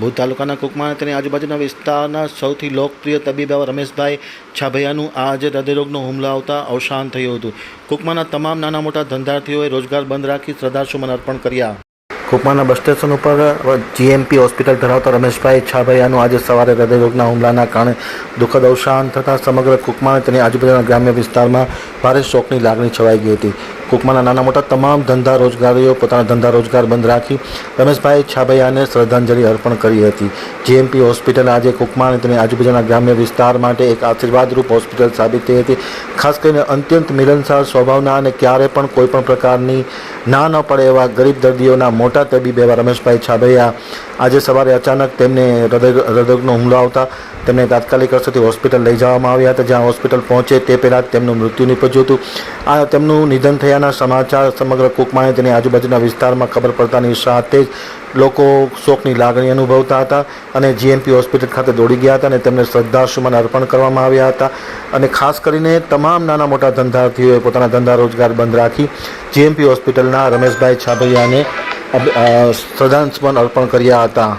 ભુજ તાલુકાના કુકમા અને તેની આજુબાજુના વિસ્તારના સૌથી લોકપ્રિય તબીબ એવા રમેશભાઈ છાભૈયાનું આજે હૃદયરોગનો હુમલો આવતા અવસાન થયું હતું. કુકમાના તમામ નાના મોટા ધંધાર્થીઓએ રોજગાર બંધ રાખી શ્રદ્ધાસુમન અર્પણ કર્યા. કુકમાના બસ સ્ટેશન ઉપર જીએમપી હોસ્પિટલ ધરાવતા રમેશભાઈ છાભૈયાનું આજે સવારે હૃદયરોગના હુમલાના કારણે દુઃખદ અવસાન થતાં સમગ્ર કુકમા તેની આજુબાજુના ગ્રામ્ય વિસ્તારમાં ભારે શોકની લાગણી છવાઈ ગઈ હતી. કુકમાના નાના મોટા તમામ ધંધા રોજગારીઓ પોતાના ધંધા રોજગાર બંધ રાખી રમેશભાઈ છાભૈયાને શ્રદ્ધાંજલિ અર્પણ કરી હતી. જીએમપી હોસ્પિટલ આજે કુકમા અને તેની આજુબાજુના ગ્રામ્ય વિસ્તાર માટે એક આશીર્વાદરૂપ હોસ્પિટલ સાબિત થઈ હતી. ખાસ કરીને અત્યંત મિલનસાર સ્વભાવના અને ક્યારે પણ કોઈપણ પ્રકારની ના ન પડે એવા ગરીબ દર્દીઓના મોટા તબીબ એવા રમેશભાઈ છાભૈયા આજે સવારે અચાનક તેમને હૃદય હૃદયનો હુમલો આવતા તેમને તાત્કાલિક અસરથી હોસ્પિટલ લઈ જવામાં આવ્યા હતા. જ્યાં હોસ્પિટલ પહોંચે તે પહેલાં તેમનું મૃત્યુ નીપજ્યું હતું. આ તેમનું નિધન થયાના સમાચાર સમગ્ર કુકમાને તેની આજુબાજુના વિસ્તારમાં ખબર પડતાની સાથે જ લોકો શોકની લાગણી અનુભવતા હતા અને જીએમપી હોસ્પિટલ ખાતે દોડી ગયા હતા અને તેમને શ્રદ્ધાસુમન અર્પણ કરવામાં આવ્યા હતા. અને ખાસ કરીને તમામ નાના મોટા ધંધાર્થીઓએ પોતાના ધંધા રોજગાર બંધ રાખી જીએમપી હોસ્પિટલના રમેશભાઈ છાભૈયાને શ્રદ્ધાંજલિ અર્પણ કર્યા હતા.